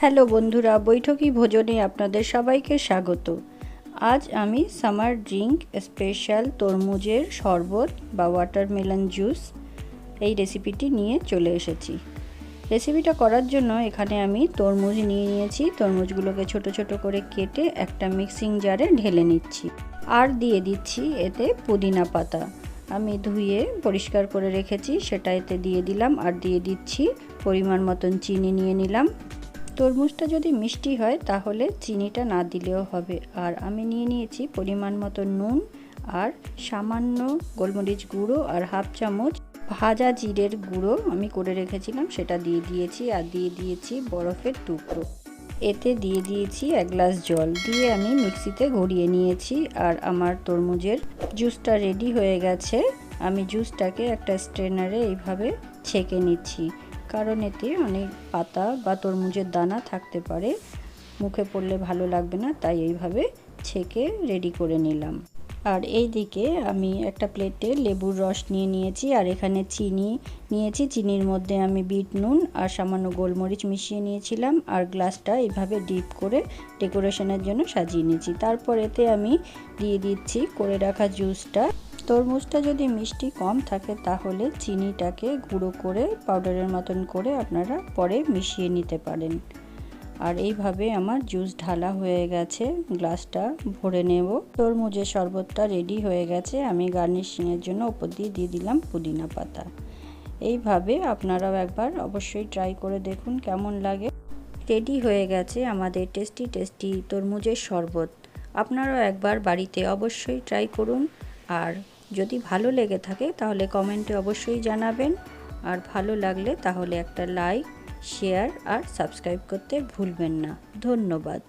Hello বন্ধুরা, বৈঠকি ভোজনে আপনাদের সবাইকে স্বাগত। আজ আমি সামার ড্রিঙ্ক, স্পেশাল তরমুজের শরবত বা ওয়াটারমেলন জুস এই রেসিপিটি নিয়ে চলে এসেছি। রেসিপিটা করার জন্য এখানে আমি তরমুজ নিয়ে নিয়েছি। তরমুজগুলোকে ছোট ছোট করে কেটে একটা মিক্সিং জারে ঢেলে নিচ্ছি। আর দিয়ে দিচ্ছি এতে পুদিনা পাতা। আমি ধুয়ে পরিষ্কার করে রেখেছি, সেটা এতে দিয়ে দিলাম। আর দিয়ে দিচ্ছি পরিমাণ মতন চিনি নিয়ে নিলাম। তরমুজটা যদি মিষ্টি হয়, তাহলে চিনিটা না দিলেও হবে। আর আমি নিয়ে নিয়েছি পরিমাণ মতো নুন আর সামান্য গোলমরিচ গুঁড়ো আর হাফ চামচ ভাজা জিরের গুঁড়ো আমি করে রেখেছিলাম, সেটা দিয়ে দিয়েছি আর দিয়ে দিয়েছি বরফের টুকরো। এতে দিয়ে দিয়েছি এক গ্লাস জল দিয়ে আমি মিক্সিতে ঘুরিয়ে নিয়েছি আর আমার তরমুজের জুসটা রেডি হয়ে গেছে। আমি জুসটাকে একটা স্ট্রেনারে এইভাবে ছেঁকে নিচ্ছি। কারণ এতে অনেক পাতা বা তরমুজের দানা থাকতে পারে। মুখে পড়লে ভালো লাগবে না, তাই এইভাবে ছেঁকে রেডি করে নিলাম। আর এই দিকে আমি একটা প্লেটে লেবুর রস নিয়ে নিয়েছি, আর এখানে চিনি নিয়েছি। চিনির মধ্যে আমি বিট নুন আর সামান্য গোলমরিচ মিশিয়ে নিয়েছিলাম, আর গ্লাসটা এইভাবে ডিপ করে ডেকোরেশনের জন্য সাজিয়ে নিয়েছি। তারপর এতে আমি দিয়ে দিচ্ছি করে রাখা জুসটা তরমুজটা যদি মিষ্টি কম থাকে তাহলে চিনিটাকে গুঁড়ো করে পাউডারের মতন করে আপনারা পরে মিশিয়ে নিতে পারেন। আর এইভাবে আমার জুস ঢালা হয়ে গেছে, গ্লাসটা ভরে নেব। তরমুজের শরবতটা রেডি হয়ে গেছে, আমি গার্নিশিংয়ের জন্য ওপর দিয়ে দিয়ে দিলাম পুদিনা পাতা। এইভাবে আপনারাও একবার অবশ্যই ট্রাই করে দেখুন কেমন লাগে। রেডি হয়ে গেছে আমাদের টেস্টি টেস্টি তরমুজের শরবত। আপনারাও একবার বাড়িতে অবশ্যই ট্রাই করুন। আর যদি ভালো লেগে থাকে তাহলে কমেন্টে অবশ্যই জানাবেন। আর ভালো লাগলে তাহলে একটা লাইক, শেয়ার আর সাবস্ক্রাইব করতে ভুলবেন না। ধন্যবাদ।